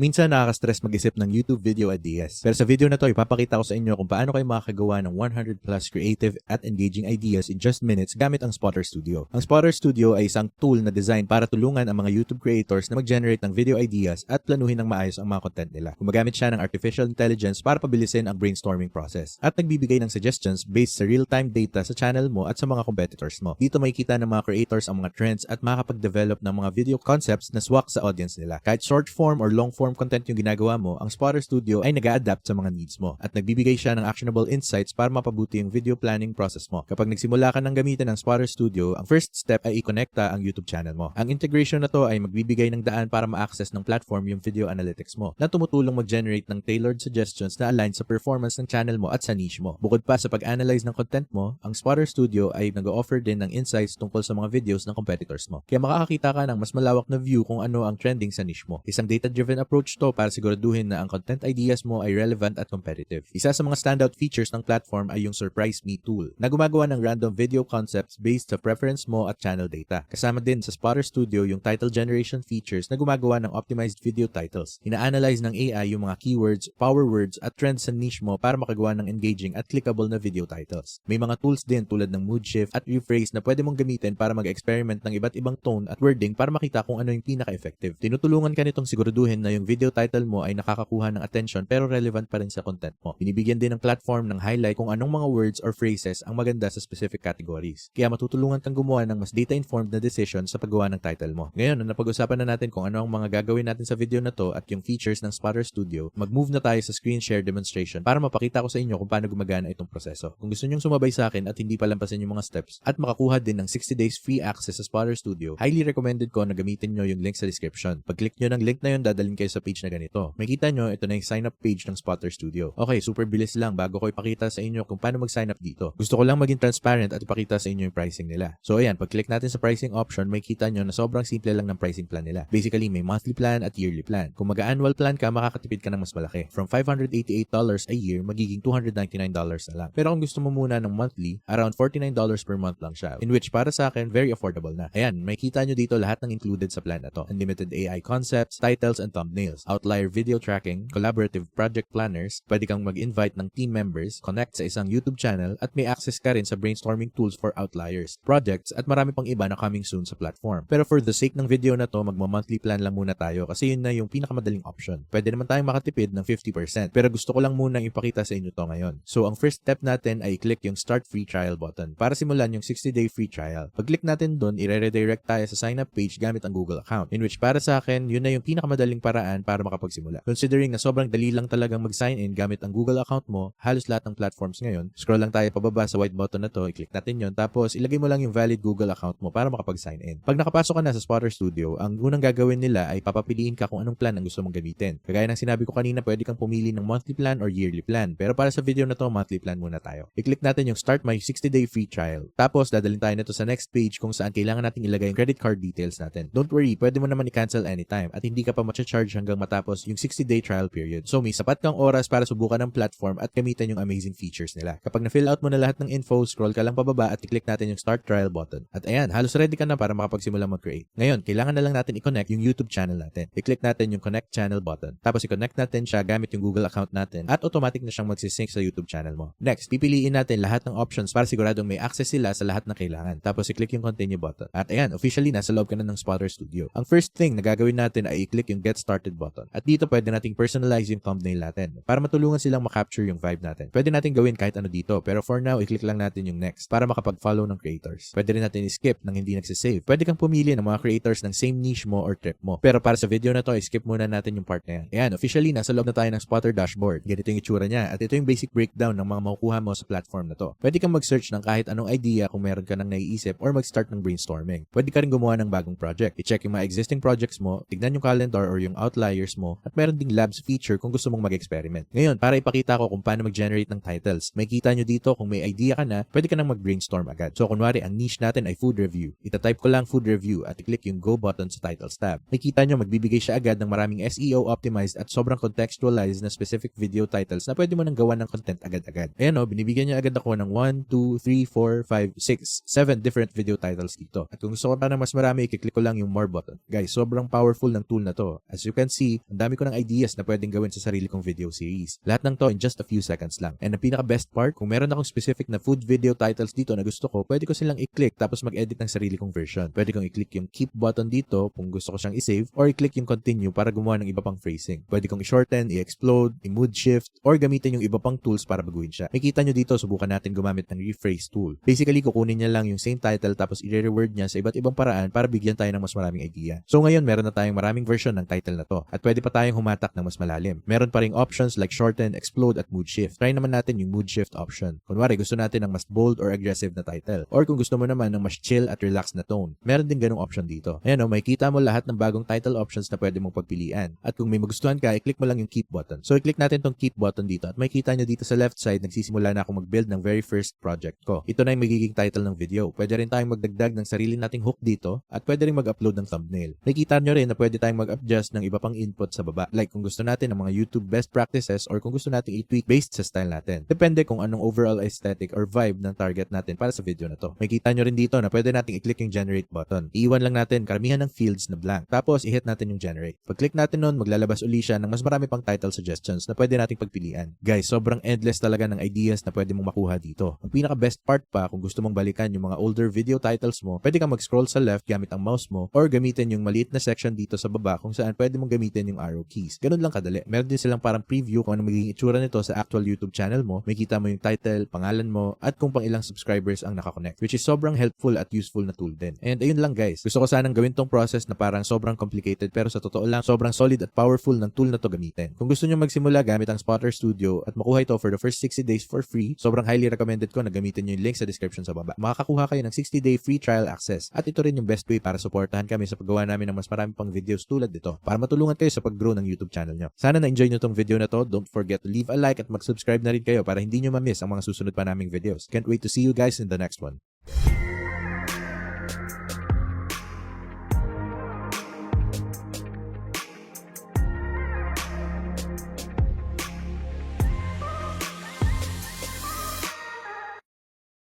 Minsan nakaka-stress mag-isip ng YouTube video ideas. Pero sa video na to, ipapakita ko sa inyo kung paano kayo makakagawa ng 100 plus creative at engaging ideas in just minutes gamit ang Spotter Studio. Ang Spotter Studio ay isang tool na design para tulungan ang mga YouTube creators na mag-generate ng video ideas at planuhin ng maayos ang mga content nila. Gumagamit siya ng artificial intelligence para pabilisin ang brainstorming process at nagbibigay ng suggestions based sa real-time data sa channel mo at sa mga competitors mo. Dito makikita ng mga creators ang mga trends at makakapag-develop ng mga video concepts na swak sa audience nila. Kahit short form or long form content yung ginagawa mo, ang Spotter Studio ay nag adapt sa mga needs mo at nagbibigay siya ng actionable insights para mapabuti yung video planning process mo. Kapag nagsimula ka ng gamitin ang Spotter Studio, ang first step ay i-connecta ang YouTube channel mo. Ang integration na to ay magbibigay ng daan para ma-access ng platform yung video analytics mo na tumutulong mag-generate ng tailored suggestions na align sa performance ng channel mo at sa niche mo. Bukod pa sa pag-analyze ng content mo, ang Spotter Studio ay nag-offer din ng insights tungkol sa mga videos ng competitors mo. Kaya makakakita ka ng mas malawak na view kung ano ang trending sa niche mo. Isang data-driven approach to para siguraduhin na ang content ideas mo ay relevant at competitive. Isa sa mga standout features ng platform ay yung Surprise Me tool na gumagawa ng random video concepts based sa preference mo at channel data. Kasama din sa Spotter Studio yung title generation features na gumagawa ng optimized video titles. Ina-analyze ng AI yung mga keywords, power words at trends sa niche mo para makagawa ng engaging at clickable na video titles. May mga tools din tulad ng mood shift at rephrase na pwede mong gamitin para mag-experiment ng iba't ibang tone at wording para makita kung ano yung pinaka-effective. Tinutulungan ka nitong siguraduhin na yung video title mo ay nakakakuha ng attention pero relevant pa rin sa content mo. Binibigyan din ng platform ng highlight kung anong mga words or phrases ang maganda sa specific categories. Kaya matutulungan kang gumawa ng mas data-informed na decision sa paggawa ng title mo. Ngayon, na napag-usapan na natin kung ano ang mga gagawin natin sa video na to at yung features ng Spotter Studio, mag-move na tayo sa screen share demonstration para mapakita ko sa inyo kung paano gumagana itong proseso. Kung gusto nyong sumabay sa akin at hindi palampasin yung mga steps at makakuha din ng 60 days free access sa Spotter Studio, highly recommended ko na gamitin nyo yung link sa description. Pag-click nyo ng link na yun, dadalhin kayo sa page na ganito. Makita nyo, ito na yung sign up page ng Spotter Studio. Okay, super bilis lang bago ko ipakita sa inyo kung paano mag-sign up dito. Gusto ko lang maging transparent at ipakita sa inyo yung pricing nila. So ayan, pag-click natin sa pricing option, makita nyo na sobrang simple lang ng pricing plan nila. Basically, may monthly plan at yearly plan. Kung mag-annual plan ka, makakatipid ka ng mas malaki. From $588 a year, magiging $299 na lang. Pero kung gusto mo muna ng monthly, around $49 per month lang siya. In which, para sa akin, very affordable na. Ayan, makita nyo dito lahat ng included sa plan na to. Unlimited AI concepts, titles, and thumbnails. Outlier video tracking, collaborative project planners, pwede kang mag-invite ng team members, connect sa isang YouTube channel, at may access ka rin sa brainstorming tools for outliers, projects, at marami pang iba na coming soon sa platform. Pero for the sake ng video na to, magma-monthly plan lang muna tayo kasi yun na yung pinakamadaling option. Pwede naman tayong makatipid ng 50%, pero gusto ko lang muna ipakita sa inyo to ngayon. So, ang first step natin ay click yung Start Free Trial button para simulan yung 60-day free trial. Pag-click natin doon, i-redirect tayo sa sign-up page gamit ang Google account, in which para sa akin, yun na yung pinakamadaling paraan para makapagsimula. Considering na sobrang dali lang talagang mag-sign in gamit ang Google account mo, halos lahat ng platforms ngayon, scroll lang tayo pababa sa white button na to, i-click natin yon tapos ilagay mo lang yung valid Google account mo para makapag-sign in. Pag nakapasok ka na sa Spotter Studio, ang unang gagawin nila ay papapiliin ka kung anong plan ang gusto mong gamitin. Kagaya ng sinabi ko kanina, pwede kang pumili ng monthly plan or yearly plan. Pero para sa video na to, monthly plan muna tayo. I-click natin yung start my 60-day free trial. Tapos, dadalhin tayo nito sa next page kung saan kailangan natin ilagay yung credit card details natin. Don't worry, pwede mo naman i-cancel anytime at hindi ka pa charge hanggang matapos yung 60-day trial period. So, may sapat kang oras para subukan ng platform at gamitin yung amazing features nila. Kapag na-fill out mo na lahat ng info, scroll ka lang pababa at i-click natin yung start trial button. At ayan, halos ready ka na para makapagsimula mag-create. Ngayon, kailangan na lang natin i-connect yung YouTube channel natin. I-click natin yung connect channel button. Tapos i-connect natin siya gamit yung Google account natin at automatic na siyang magsisync sa YouTube channel mo. Next, pipiliin natin lahat ng options para siguradong may access sila sa lahat ng kailangan. Tapos i-click yung continue button. At ayan, officially nasa loob ka na ng Spotter Studio. Ang first thing na gagawin natin ay i-click yung get started button. At dito pwede nating personalize yung thumbnail natin para matulungan silang makapture yung vibe natin. Pwede natin gawin kahit ano dito pero for now, i-click lang natin yung next para makapag-follow ng creators. Pwede rin natin i-skip nang hindi nagsisave. Pwede kang pumili ng mga creators ng same niche mo or trip mo. Pero para sa video na to, i-skip muna natin yung part na yan. Ayan, officially, nasa loob na tayo ng Spotter dashboard. Ganito yung itsura niya at ito yung basic breakdown ng mga makukuha mo sa platform na to. Pwede kang mag-search ng kahit anong idea kung meron ka nang naiisip or mag-start ng brainstorming. Pwede ka rin gumawa ng bagong project. I-check yung mga existing projects mo, tignan yung calendar or yung outliers mo, at meron ding labs feature kung gusto mong mag-experiment. Ngayon, para ipakita ko kung paano mag-generate ng titles, may kita nyo dito kung may idea ka na, pwede ka nang mag-brainstorm agad. So, kunwari, ang niche natin ay food review. Ita-type ko lang food review at i-click yung go button sa titles tab. Makita nyo, magbibigay siya agad ng maraming SEO optimized at sobrang contextualized na specific video titles na pwede mo nang gawa ng content agad-agad. Ayan o, binibigyan niya agad ako ng 1, 2, 3, 4, 5, 6, 7 different video titles dito. At kung gusto ko pa ng mas marami, i-click ko lang yung more button. Guys, sobrang powerful ng tool na to. As you can can see, ang dami ko ng ideas na pwedeng gawin sa sarili kong video series. Lahat ng to in just a few seconds lang. And ang pinaka best part, kung meron akong specific na food video titles dito na gusto ko, pwede ko silang i-click tapos mag-edit ng sarili kong version. Pwede kong i-click yung keep button dito kung gusto ko siyang i-save or i-click yung continue para gumawa ng iba pang phrasing. Pwede kong i-shorten, i-explode, i-mood shift, or gamitin yung iba pang tools para baguhin siya. Makita nyo dito, subukan natin gumamit ng rephrase tool. Basically, kukunin niya lang yung same title tapos i-reword niya sa iba't ibang paraan para bigyan tayo ng mas maraming idea. So ngayon, meron na tayong maraming version ng title na to at pwede pa tayong humatak ng mas malalim. Meron pa ring options like shorten, explode, at mood shift. Try naman natin yung mood shift option. Kunwari, gusto natin ng mas bold or aggressive na title. Or kung gusto mo naman ng mas chill at relaxed na tone. Meron din ganung option dito. Ayan o, makikita mo lahat ng bagong title options na pwede mong pagpilian. At kung may magustuhan ka, i-click mo lang yung keep button. So i-click natin tong keep button dito at makikita nyo dito sa left side, nagsisimula na ako mag-build ng very first project ko. Ito na yung magiging title ng video. Pwede rin tayong magdagdag ng sarili nating hook dito at pwede rin mag-upload ng thumbnail. Nakikita nyo rin na pwede tayong mag-adjust ng iba pang input sa baba. Like kung gusto natin ng mga YouTube best practices or kung gusto natin i-tweak based sa style natin. Depende kung anong overall aesthetic or vibe ng target natin para sa video na to. Makikita nyo rin dito na pwede nating i-click yung generate button. Iiwan lang natin karamihan ng fields na blank. Tapos i-hit natin yung generate. Pag-click natin nun, maglalabas uli siya ng mas marami pang title suggestions na pwede nating pagpilian. Guys, sobrang endless talaga ng ideas na pwede mong makuha dito. Ang pinaka best part pa kung gusto mong balikan yung mga older video titles mo, pwede kang mag-scroll sa left gamit ang mouse mo or gamitin yung maliit na section dito sa baba kung saan pwede mong gamitin yung arrow keys. Ganun lang kadali. Meron din silang parang preview kung ano magiging itsura nito sa actual YouTube channel mo. Makikita mo yung title, pangalan mo, at kung pang ilang subscribers ang nakakonect. Which is sobrang helpful at useful na tool din. And ayun lang guys. Gusto ko sanang gawin tong process na parang sobrang complicated pero sa totoo lang, sobrang solid at powerful ng tool na to gamitin. Kung gusto nyo magsimula gamit ang Spotter Studio at makuha ito for the first 60 days for free, sobrang highly recommended ko na gamitin nyo yung link sa description sa baba. Makakakuha kayo ng 60-day free trial access at ito rin yung best way para supportahan kami sa paggawa namin ng mas marami pang videos tulad nito para matulungan kayo sa pag-grow ng YouTube channel nyo. Sana na-enjoy nyo tong video na to. Don't forget to leave a like at mag-subscribe na rin kayo para hindi nyo ma-miss ang mga susunod pa naming videos. Can't wait to see you guys in the next one.